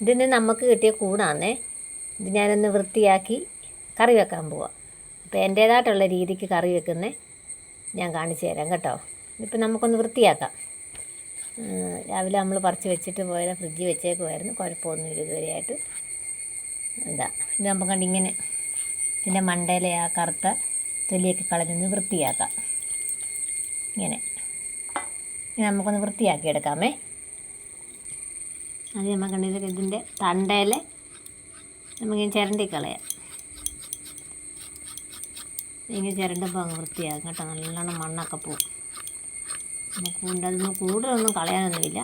ഇതിന് നമുക്ക് കിട്ടിയ കൂടാന്നേ. ഇത് ഞാനൊന്ന് വൃത്തിയാക്കി കറി വെക്കാൻ പോവാം. അപ്പോൾ എന്റേതായിട്ടുള്ള രീതിക്ക് കറി വെക്കുന്നേ ഞാൻ കാണിച്ചു തരാം കേട്ടോ. ഇതിപ്പോൾ നമുക്കൊന്ന് വൃത്തിയാക്കാം. രാവിലെ നമ്മൾ പറിച്ച് വെച്ചിട്ട് പോയാൽ ഫ്രിഡ്ജിൽ വെച്ചേക്കുമായിരുന്നു കുഴപ്പമൊന്നുമില്ല ഇതുവരെയായിട്ട് എന്താ ഇത് നമുക്ക് കണ്ട് ഇങ്ങനെ ഇതിന്റെ മണ്ടയിലെ ആ കറുത്ത തൊലിയൊക്കെ കളഞ്ഞൊന്ന് വൃത്തിയാക്കാം. ഇങ്ങനെ. നമുക്കൊന്ന് വൃത്തിയാക്കി എടുക്കാമേ അത് നമുക്ക് കണ്ടിട്ട് ഇതിന്റെ തണ്ടയിൽ നമുക്ക് ചിരണ്ടി കളയാം. ഇങ്ങനെ ചിരണ്ടുമ്പോൾ അങ്ങ് വൃത്തിയാകും കേട്ടോ നല്ലോണം മണ്ണൊക്കെ പോവും. നമുക്ക് ഉണ്ടതൊന്നും കൂടുതലൊന്നും കളയാനൊന്നുമില്ല.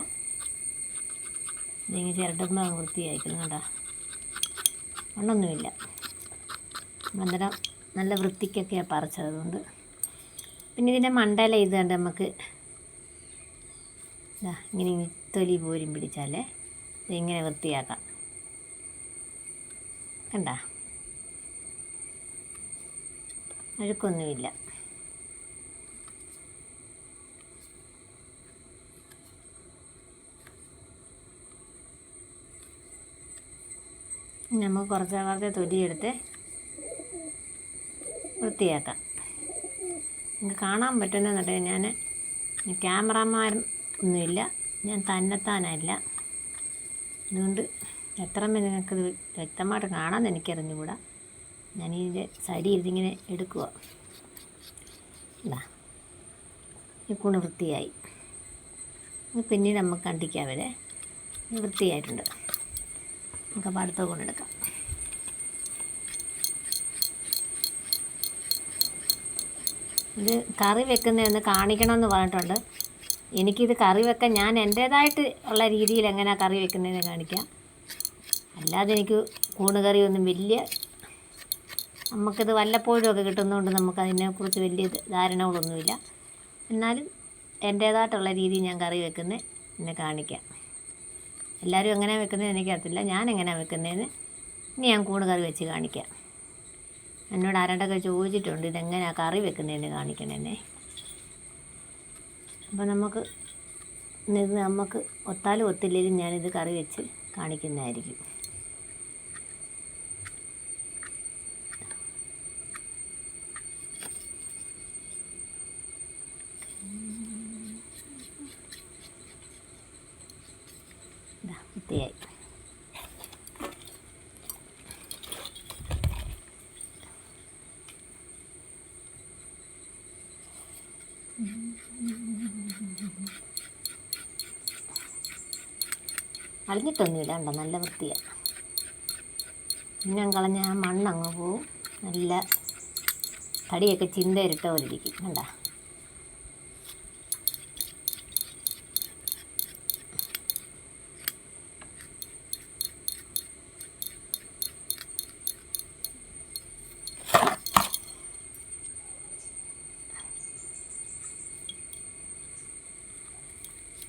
ഇതിങ്ങനെ ചിരണ്ടുമ്പോൾ അങ്ങ് വൃത്തിയായിരിക്കണം കേട്ടോ. മണ്ണൊന്നുമില്ല. അന്നേരം നല്ല വൃത്തിക്കൊക്കെയാണ് പറിച്ചത് പിന്നെ ഇതിന്റെ മണ്ടയില ഇത് കണ്ട് നമുക്ക് ഇങ്ങനെ തൊലി പോരും പിടിച്ചാലേ. ഇങ്ങനെ വൃത്തിയാക്കാം. കണ്ട? അഴുക്കൊന്നുമില്ല. നമുക്ക് കുറച്ച് കുറച്ച് തൊലിയെടുത്ത് വൃത്തിയാക്കാം. നിങ്ങൾക്ക് കാണാൻ പറ്റുന്നതെന്നുണ്ടെങ്കിൽ ഞാൻ ക്യാമറമാരും ഒന്നുമില്ല. ഞാൻ തന്നെത്താനല്ല. അതുകൊണ്ട് എത്ര നിങ്ങൾക്കത് വ്യക്തമായിട്ട് കാണാമെന്ന് എനിക്കറിഞ്ഞുകൂടാ. ഞാൻ ഇതിന്റെ സൈഡിൽ ഇരുന്നിങ്ങനെ എടുക്കുക ഇതാ. വൃത്തിയായി. പിന്നീട് നമുക്ക് കണ്ടിക്കാം വരെ വൃത്തിയായിട്ടുണ്ട്. നമുക്ക് അപ്പോൾ അടുത്ത കൊണ്ടെടുക്കാം ഇത് കറി വെക്കുന്നതെന്ന് കാണിക്കണമെന്ന് പറഞ്ഞിട്ടുണ്ട്. എനിക്കിത് കറി വെക്കാൻ ഞാൻ എന്റേതായിട്ട് ഉള്ള രീതിയിൽ എങ്ങനെയാണ് കറി വെക്കുന്നതെന്ന് കാണിക്കാം. അല്ലാതെ എനിക്ക് കൂണ് ഒന്നും വലിയ നമുക്കിത് വല്ലപ്പോഴും ഒക്കെ കിട്ടുന്നതുകൊണ്ട് നമുക്ക് അതിനെക്കുറിച്ച് വലിയ ധാരണകളൊന്നുമില്ല. എന്നാലും എന്റേതായിട്ടുള്ള രീതിയിൽ ഞാൻ കറി വെക്കുന്നത് എന്നെ കാണിക്കാം. എല്ലാവരും എങ്ങനെ വെക്കുന്നത് എനിക്കറിയത്തില്ല ഞാൻ എങ്ങനെയാണ് വെക്കുന്നതെന്ന് ഇനി ഞാൻ കൂണ് കറി വെച്ച് കാണിക്കാം. എന്നോട് ആരാണ്ടൊക്കെ ചോദിച്ചിട്ടുണ്ട് ഇതെങ്ങനെയാണ് കറി വെക്കുന്നതെന്ന് കാണിക്കണമെന്നേ അപ്പോൾ നമുക്ക് നമുക്ക് ഒത്താലും ഒത്തില്ലെങ്കിലും ഞാനിത് കറി വെച്ച് കാണിക്കുന്നതായിരിക്കും ഇതാ വൃത്തിയായി അളിഞ്ഞിട്ടൊന്നുമില്ല കണ്ടോ നല്ല വൃത്തിയാണ് പിന്നെ കളഞ്ഞ ആ മണ്ണങ്ങ് പോവും. നല്ല തടിയൊക്കെ ചിന്തയിട്ട പോലെ ഇരിക്കും കണ്ട?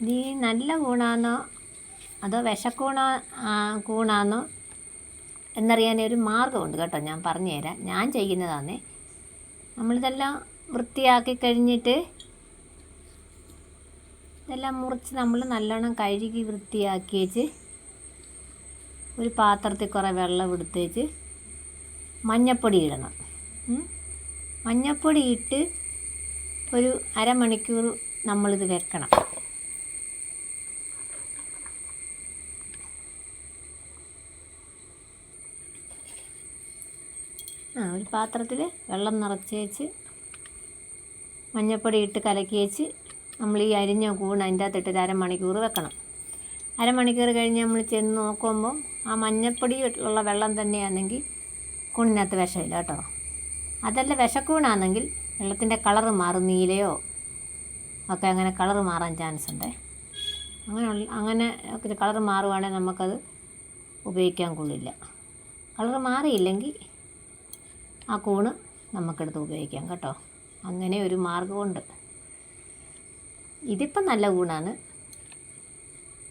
ഇത് നല്ല കൂണാന്നോ അതോ വിഷക്കൂണ കൂണാന്നോ എന്നറിയാൻ ഒരു മാർഗമുണ്ട് കേട്ടോ. ഞാൻ പറഞ്ഞു തരാം ഞാൻ ചെയ്യുന്നതാണേ നമ്മളിതെല്ലാം വൃത്തിയാക്കി കഴിഞ്ഞിട്ട് ഇതെല്ലാം മുറിച്ച് നമ്മൾ നല്ലോണം കഴുകി വൃത്തിയാക്കി വെച്ച് ഒരു പാത്രത്തിൽ കുറേ വെള്ളം എടുത്തേച്ച് മഞ്ഞപ്പൊടി ഇടണം. മഞ്ഞപ്പൊടി ഇട്ട് ഒരു അരമണിക്കൂർ നമ്മളിത് വെക്കണം. ആ ഒരു പാത്രത്തിൽ വെള്ളം നിറച്ച് വെച്ച് മഞ്ഞപ്പൊടി ഇട്ട് കലക്കി വെച്ച് നമ്മൾ ഈ അരിഞ്ഞ കൂൺ അതിന്റെ അകത്തിട്ട് ഒരു അരമണിക്കൂർ വെക്കണം. അരമണിക്കൂർ കഴിഞ്ഞ് നമ്മൾ ചെന്ന് നോക്കുമ്പോൾ ആ മഞ്ഞപ്പൊടി ഉള്ള വെള്ളം തന്നെയാണെങ്കിൽ കൂണിനകത്ത് വിഷമില്ല കേട്ടോ. അതല്ല വിഷക്കൂണാണെങ്കിൽ വെള്ളത്തിന്റെ കളറ് മാറും നീലയോ ഒക്കെ അങ്ങനെ കളറ് മാറാൻ ചാൻസ് ഉണ്ട്. അങ്ങനെ അങ്ങനെ കളറ് മാറുവാണെങ്കിൽ നമുക്കത് ഉപയോഗിക്കാൻ കൊള്ളില്ല. കളറ് മാറിയില്ലെങ്കിൽ ആ കൂണ് നമുക്കെടുത്ത് ഉപയോഗിക്കാം കേട്ടോ. അങ്ങനെ ഒരു മാർഗമുണ്ട് ഇതിപ്പം നല്ല കൂണാണ്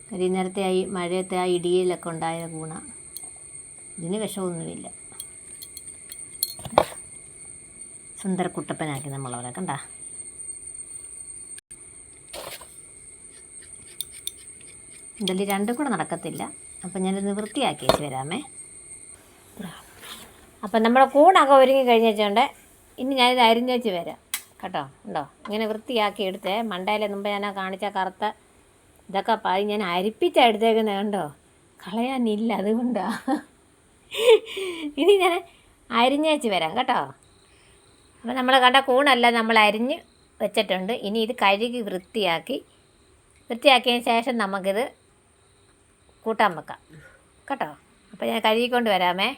കാര്യം നേരത്തെ ആ മഴയത്തെ ആ ഇടിയിലൊക്കെ ഉണ്ടായ കൂണ ഇതിന് വിഷമൊന്നുമില്ല. സുന്ദരക്കുട്ടപ്പനാക്കി നമ്മളവരെ കണ്ട. എന്തായാലും രണ്ടും കൂടെ നടക്കത്തില്ല. അപ്പം ഞാനിത് വൃത്തിയാക്കി വരാമേ. അപ്പം നമ്മുടെ കൂണൊക്കെ ഒരുങ്ങി കഴിഞ്ഞിട്ടുണ്ട്. ഇനി ഞാനിത് അരിഞ്ഞേച്ച് വരാം. കേട്ടോ? ഉണ്ടോ? ഇങ്ങനെ വൃത്തിയാക്കി എടുത്തേ. മണ്ടയിലെ മുമ്പ് ഞാൻ കാണിച്ച കറുത്ത ഇതൊക്കെ പാതി ഞാൻ അരിപ്പിച്ചാണ് എടുത്തേക്കുന്നത് കണ്ടോ? കളയാനില്ല അതുകൊണ്ടാ. ഇനി ഞാൻ അരിഞ്ഞേച്ച് വരാം. കേട്ടോ? അപ്പം നമ്മൾ കണ്ട കൂണല്ല നമ്മൾ അരിഞ്ഞ് വെച്ചിട്ടുണ്ട്. ഇനി ഇത് കഴുകി വൃത്തിയാക്കി. വൃത്തിയാക്കിയതിന് ശേഷം നമുക്കിത് കൂട്ടാൻ വെക്കാം. കേട്ടോ? അപ്പോൾ ഞാൻ കഴുകിക്കൊണ്ട് വരാമേ.